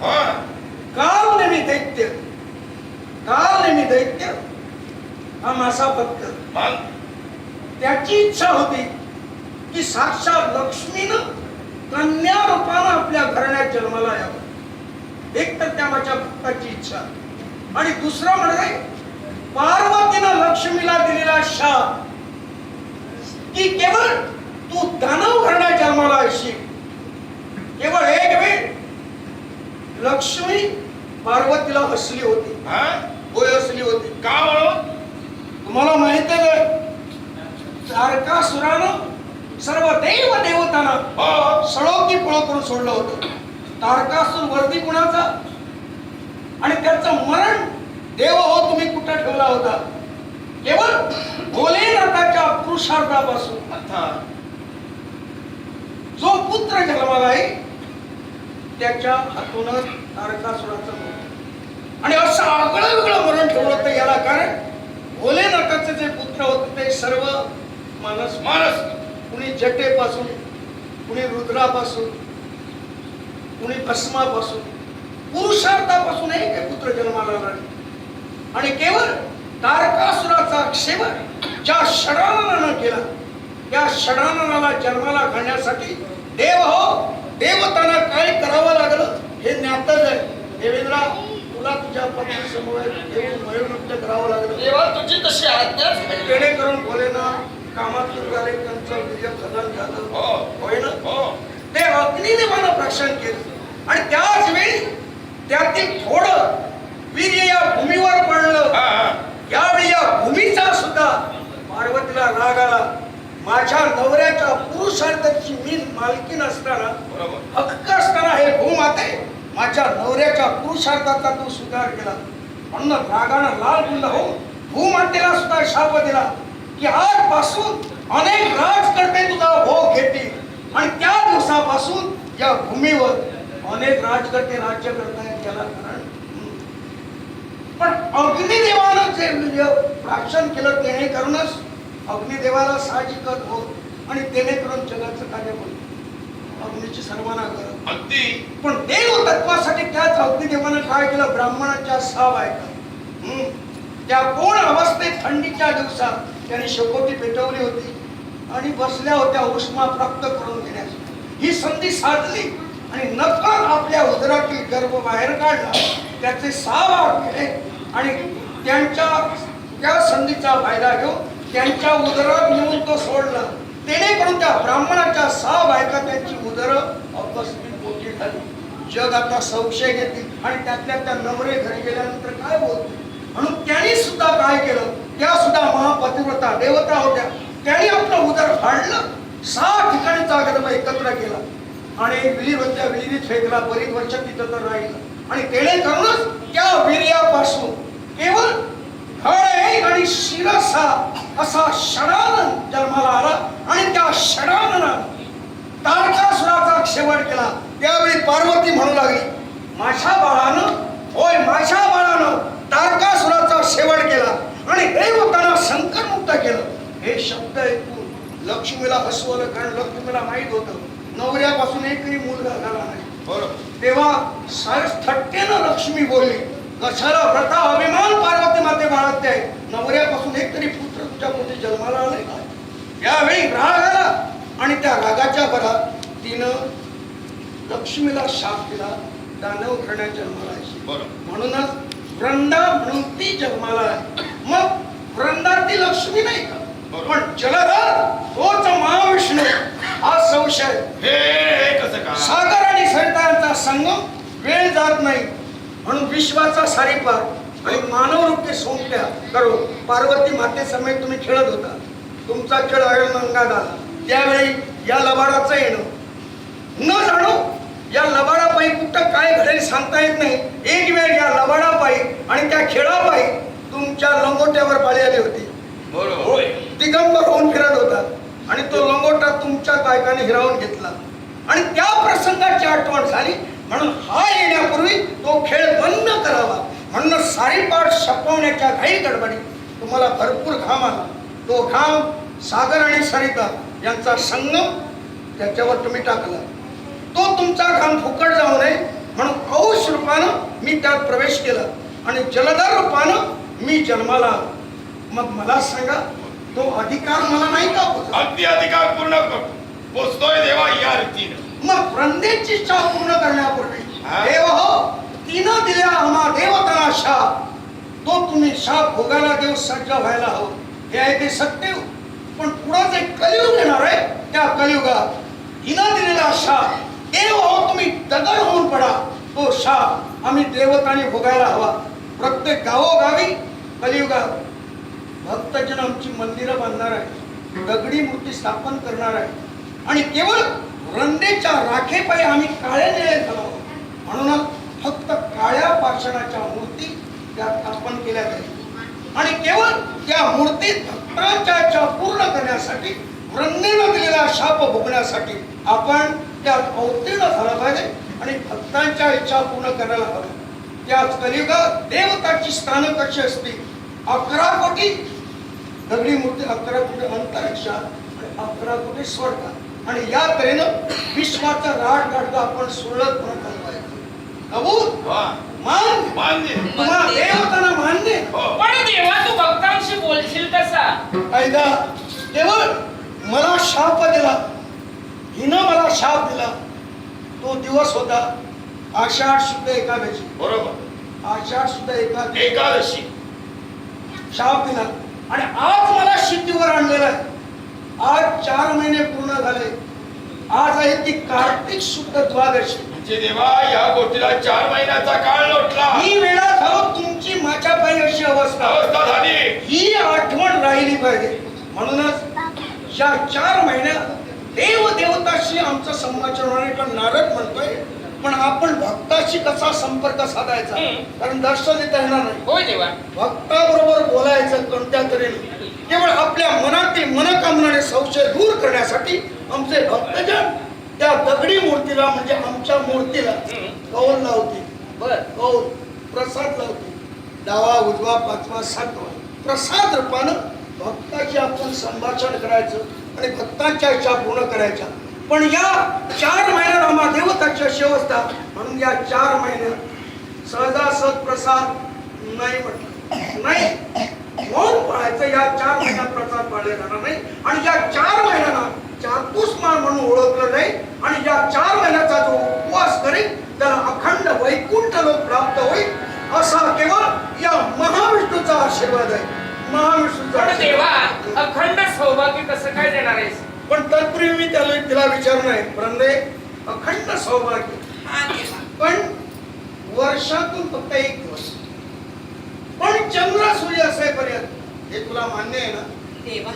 हो काल नेमी दैत्य. हा मासा भक्त मग? त्याची इच्छा होती की साक्षात लक्ष्मीनं कन्या रूपानं आपल्या घराण्यात जन्माला यावं. एक तर त्या माझ्या भक्ताची इच्छा. आणि दुसरं म्हणजे पार्वतीनं लक्ष्मीला दिलेला शाप की केवळ तू दानव घराण्यात जन्माला येशील. केवळ एक वेळ लक्ष्मी पार्वतीला हसली होती. हा? होय हसली होती. का म्हणून तुम्हाला माहीत आहे तारकासुरानं सर्व देव देवतांना सळोकी पुळं करून सोडलं होतं. तारकासुर वर्दी कुणाचा? आणि त्याचं मरण देव हो तुम्ही कुठं ठेवला होता? केवळ भोलेनाथाच्या पुरुषार्थापासून. जो पुत्र जन्माला आहे त्याच्या हातूनच तारकासुराचं मरण आणि असं आगळं वेगळं मरण ठेवलं होतं याला कारण भोलेनाथाचे जे पुत्र होते ते सर्व मानस मानस. कुणी जटेपासून कुणी रुद्रापासून कुणी भस्मापासून पुरुषार्थापासून एक हे पुत्र जन्माला आले आणि केवळ तारकासुराचा क्षेमर ज्या षडाननानं केला त्या षडाननाला जन्माला घालण्यासाठी देव हो देवतांना काय करावं लागलं हे ज्ञातच आहे. देवेंद्रा तुला तुझ्या पती समोर नृत्य करावं लागलं. देवा तुझी तशी आज्ञा. जेणेकरून भोलेना कामात झाले त्यांचं विजय खदान झालं. हो. होय ना? हो. ते अग्निदेवानं प्रक्षण केलं. आणि त्याच वेळी त्यातील थोडं वीर्य या भूमीवर पडलं. यावेळी या भूमीचा सुद्धा पार्वतीला राग आला. माझ्या नवऱ्याच्या पुरुषार्थाची मी मालकीन बरोबर. हक्क असताना हे भूमाते माझ्या नवऱ्याच्या पुरुषार्थाचा तू सुधार केला. म्हणून रागानं लाल गुंड हो भूमातेला सुद्धा शाप दिला. की आजपासून अनेक राजकर्ते तुझा भोग घेतील. आणि त्या दिवसापासून या भूमीवर अनेक राजकर्ते राज्य करतायत त्याला कारण. पण अग्निदेवानं जे म्हणजे प्राशन केलं तेणे करूनच अग्निदेवाला साहजिकच हो आणि करून जगाचं कार्य होईल अग्नीची सर्वांना गरज अगदी. पण देव तत्वासाठी त्याच अग्निदेवानं काय केलं? ब्राह्मणाच्या बायका. हम्म. त्या कोण अवस्थेत थंडीच्या दिवसात त्यांनी शेकोटी पेटवली होती आणि बसल्या होत्या उष्मा प्राप्त करून घेण्याची ही संधी साधली आणि नकळत आपल्या उदरातील गर्भ बाहेर काढला. त्याचे सहा भाग केले आणि त्यांच्या त्या संधीचा फायदा घेऊन त्यांच्या उदरात नेऊन तो सोडला. जेणेकरून त्या ब्राह्मणाच्या सहा बायका त्यांची उदर अकस्मित मोठी झाली जग आता संशय घेतील. आणि त्यातल्या त्या नवरे घरी गेल्यानंतर काय बोलते म्हणून त्यांनी सुद्धा काय केलं? त्या सुद्धा महापतिव्रता देवता होत्या. त्यांनी आपलं उदर फाडलं. सहा ठिकाणीचा गर्भ एकत्र केला. आणि विहिरीवरच्या विहिरीत फेकला. बरीच वर्ष तिथं तर राहिलं. आणि तेणे करूनच त्या वीर्यापासून केवळ घळे आणि शिरसा असा षडानन जन्माला आला आणि त्या षडाननानं तारकासुराचा शेवट केला. त्यावेळी पार्वती म्हणू लागली माझ्या बाळानं होय माझ्या बाळानं तारकासुराचा शेवट केला आणि देवतांना संकटमुक्त केलं. हे शब्द ऐकून लक्ष्मीला हसवलं कारण लक्ष्मीला माहीत होतं नवऱ्यापासून एकही मुलगा झाला नाही. बरोबर तेव्हा सारस थट्टेनं लक्ष्मी बोलली कशाला व्रता अभिमान पार्वती माते बाळगते? नवऱ्यापासून एक तरी पुत्र तुझ्या पोटी जन्माला आले का? यावेळी राग आला आणि त्या रागाच्या भरात तिनं लक्ष्मीला शाप दिला दानव घराण्यात जन्माला म्हणूनच वृंदा म्हणून ती जन्माला आहे मग वृंदाती लक्ष्मी नाही का. पण जलधर तोच महाविष्णू. हा संशय. सागर आणि सरितांचा संगम वेळ जात नाही. म्हणून विश्वाचा सारीपार आणि मानव रूपी सोंगट्या करून पार्वती माते समेत तुम्ही खेळत होता. तुमचा खेळ अंगात आला. त्यावेळी या लबाडाचं येणं. न जाणो या लबाडापायी कुठं काय घडेल सांगता येत नाही. एक वेळ या लबाडापायी आणि त्या खेळापायी तुमच्या लंगोट्यावर पाळी आली होती. दिगंबर होऊन फिरत होता. आणि तो लंगोटा तुमच्या बायकाने हिरावून घेतला. आणि त्या प्रसंगाची आठवण झाली. म्हणून हा येण्यापूर्वी तो खेळ बंद करावा. म्हणून सारीपाठ शपवण्याच्या घाई गडबडीत तुम्हाला भरपूर घाम आला. तो घाम सागर आणि सरिता यांचा संगम त्याच्यावर तुम्ही टाकला. तो तुमचा घाम फुकट जाऊ नये म्हणून औष रूपानं मी त्यात प्रवेश केला आणि जलधर रूपानं मी जन्माला आलो. मग मला सांगा तो अधिकार मला नाही का अगदी अधिकार पूर्ण करतो पोचतोय देवा या रीतीनं. मग वृंदेची इच्छा पूर्ण करण्यापूर्वी? देव हो तिनं दिल्या आम्हा देवताला शाप तो तुम्ही शाप भोगायला देव सज्ज व्हायला हवं. हे आहे ते सत्य. पण पुढं जे कलियुग येणार आहे त्या कलियुगात हिनं दिलेला शाप देव हो तुम्ही दगड होऊन पडा. तो शाप आम्ही देवताने भोगायला हवा. प्रत्येक गावोगावी कलियुगात भक्तजन आमची मंदिरं बांधणार आहे दगडी मूर्ती स्थापन करणार आहे आणि केवळ रंदेच्या राखेपायी आम्ही काळे निळे झालो. म्हणूनच फक्त काळ्या पाषाणाच्या मूर्ती त्या स्थापन केल्या जाईल. आणि केवळ त्या मूर्ती भक्तांच्या इच्छा पूर्ण करण्यासाठी वृंदेनं दिलेला शाप भोगण्यासाठी आपण त्यात अवतीर्ण झाला पाहिजे आणि भक्तांच्या इच्छा पूर्ण करायला हव्या त्याच कलियुगात देवताची स्थानं कशी असतील? अकरा कोटी दगडी मूर्ती अकरा कोटी अंतरिक्षा आणि अकरा कोटी स्वर्गात आणि या तऱ्हेनं विश्वाचा राड गाडगा आपण सुरळतपणे चालवायचं कबूल वा मान. मान्य. तुम्हाला देवताना मान्य? हो. पण देवा तू भक्तांशी बोलशील कसा कायदा केवळ मला शाप दिला. हिनं मला शाप दिला. तो दिवस होता आषाढ शुद्ध एकादशी. बरोबर. आषाढ शुद्ध एकादशी. एकादशी. शाप दिला. आणि आज मला शिट्टीवर आणलेला आहे. आज चार महिने पूर्ण झाले. आज आहे ती कार्तिक शुद्ध द्वादशी. म्हणजे देवा या गोष्टीला चार महिन्याचा काळ लोटला. ही वेळा तुमची माझ्या पायी अशी अवस्था. अवस्था झाली. ही आठवण राहिली पाहिजे. म्हणूनच या चार महिन्यात देव देवताशी आमचं संभाषण होणार. पण नारद म्हणतोय पण आपण भक्ताशी कसा संपर्क साधायचा. कारण दर्शन देता येणार नाही. होय देवा. भक्ताबरोबर बोलायचं कोणत्या तऱ्हेने केवळ आपल्या मनातील मनकामनाने संशय दूर करण्यासाठी आमचे भक्तजन त्या दगडी मूर्तीला म्हणजे आमच्या मूर्तीला. कौल लावतील. बर. कौल प्रसाद लावतील. डावा उजवा पाचवा सातवा. प्रसाद रूपानं भक्ताची आपण संभाषण करायचं आणि भक्तांच्या इच्छा पूर्ण करायच्या. पण या चार महिन्यात आम्हा देवताची अशी अवस्था म्हणून या चार महिन्यात सहजासहज प्रसाद नाही म्हटलं. नाही. मौन पाळायचं या चार महिन्यात प्रसाद पाळले जाणार नाही. आणि या चार महिन्यांना चातुस्मान म्हणून ओळखलं नाही आणि या चार महिन्याचा जो उपवास करेल त्याला अखंड वैकुंठ लोक प्राप्त होईल. असा केवळ या महाविष्णूचा आशीर्वाद आहे. महाविष्णूचा देवा अखंड सौभाग्य कसं काय देणार आहेस? पण तत्पूर्वी मी त्याला तिला विचारणार आहे प्रंदे अखंड सौभाग्य. हा पण वर्षातून फक्त एक दिवस. पण चंद्र सूर्य असेपर्यंत हे तुला मान्य आहे ना? देवा?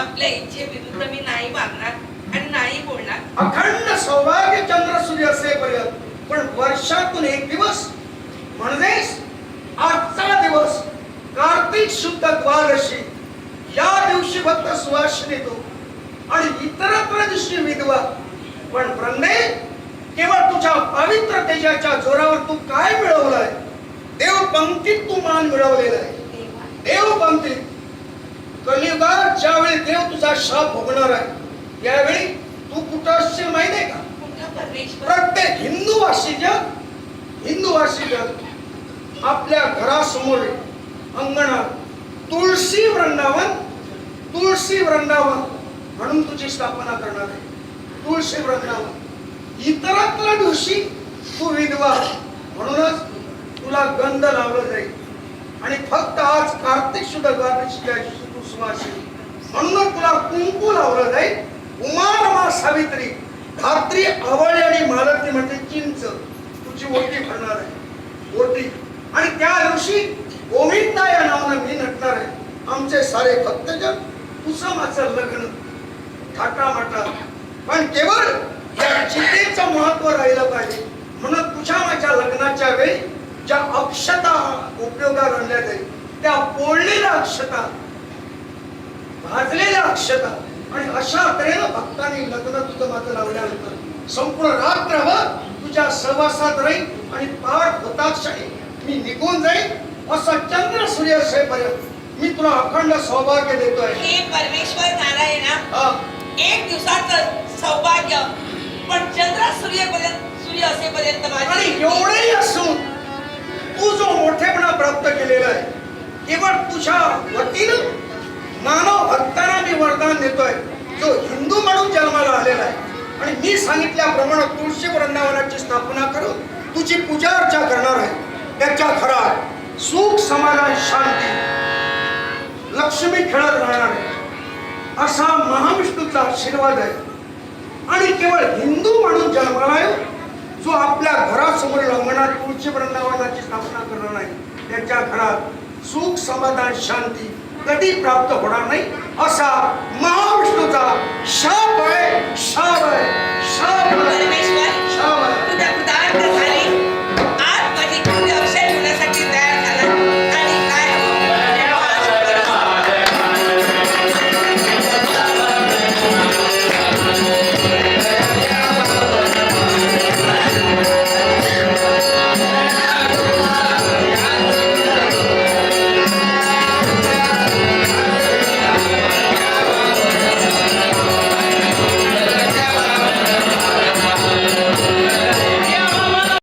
आपल्या इच्छेविरुद्ध मी नाही वागणार आणि नाही बोलणार. अखंड सौभाग्य चंद्र सूर्य असेपर्यंत पण वर्षातून एक दिवस. म्हणजेच आजचा दिवस कार्तिक शुद्ध द्वादशी. या दिवशी फक्त सुवासिनी येतो आणि इतरत्र दिवशी विधवा पण ब्रह्मे केवळ तुझ्या पवित्र तेजाच्या जोरावर तू काय मिळवलंय? देव पंक्तीत तू मान मिळवलेला आहे. देवा पंक्तीत. कलियुगात ज्यावेळी देव तुझा शाप भोगणार आहे यावेळी तू कुठं असशील माहिती आहे का? मोठा परमेश्वर? प्रत्येक हिंदूवासी जन हिंदूवासी जन आपल्या घरासमोर अंगणात तुळशी वृंदावन तुळशी वृंदावन. म्हणून तुझी स्थापना करणार आहे. तुळशी वृंदावन. इतरातल्या दिवशी तू विधवा. म्हणूनच तुला गंध लावलं जाईल. आणि फक्त आज कार्तिक शुद्ध द्वादशीच्या तू सुवासी म्हणूनच तुला कुंकू लावलं जाईल. उमार मा सावित्री. धात्री आवळी आणि मालती म्हणजे चिंच. तुझी ओटी भरणार आहे. ओटी. आणि त्या दिवशी गोविंदा या नावानं मी नटणार आहे. आमचे सारे भक्तजन तुझं माझं लग्न थाटामाटा पण केवळ या चितेचं महत्त्व राहिलं पाहिजे. म्हणून तुझ्या माझ्या लग्नाच्या वेळी ज्या अक्षता उपयोगात आणल्या जाईल त्या पोळलेल्या अक्षता भाजलेल्या अक्षता आणि अशा तऱ्हेनं भक्तांनी लग्न तुझं माझं लावल्यानंतर संपूर्ण रात्रभर तुझ्या सहवासात राहील आणि पाठ होतात क्षणी मी निघून जाईल असं चंद्र सूर्य असेपर्यंत मी तुला अखंड सौभाग्य देतोय. परमेश्वर नारायणा. एक दिवसाचं सौभाग्य. पण चंद्र सूर्यपर्यंत सूर्य असेपर्यंत आणि माझी एवढेही असून तू जो मोठेपणा प्राप्त केलेला आहे केवळ तुझ्या वतीनं मानव भक्तांना मी वरदान देतोय. जो हिंदू म्हणून जन्माला आलेला आहे. आणि मी सांगितल्याप्रमाणे तुळशी वृंदावनाची स्थापना करून तुझी पूजा अर्चा करणार आहे. त्याच्या घरात सुख समाधान शांती. लक्ष्मी खेळत राहणार आहे. असा महाविष्णूचा आशीर्वाद आहे. आणि केवळ हिंदू म्हणून जन्माला आहे जो आपल्या घरासमोर अंगणात तुळशी वृंदावनाची स्थापना करणार नाही त्याच्या घरात सुख समाधान शांती कधी प्राप्त होणार नाही असा महाविष्णूचा शाप आहे शाप आहे शाप आहे. शाप आहे.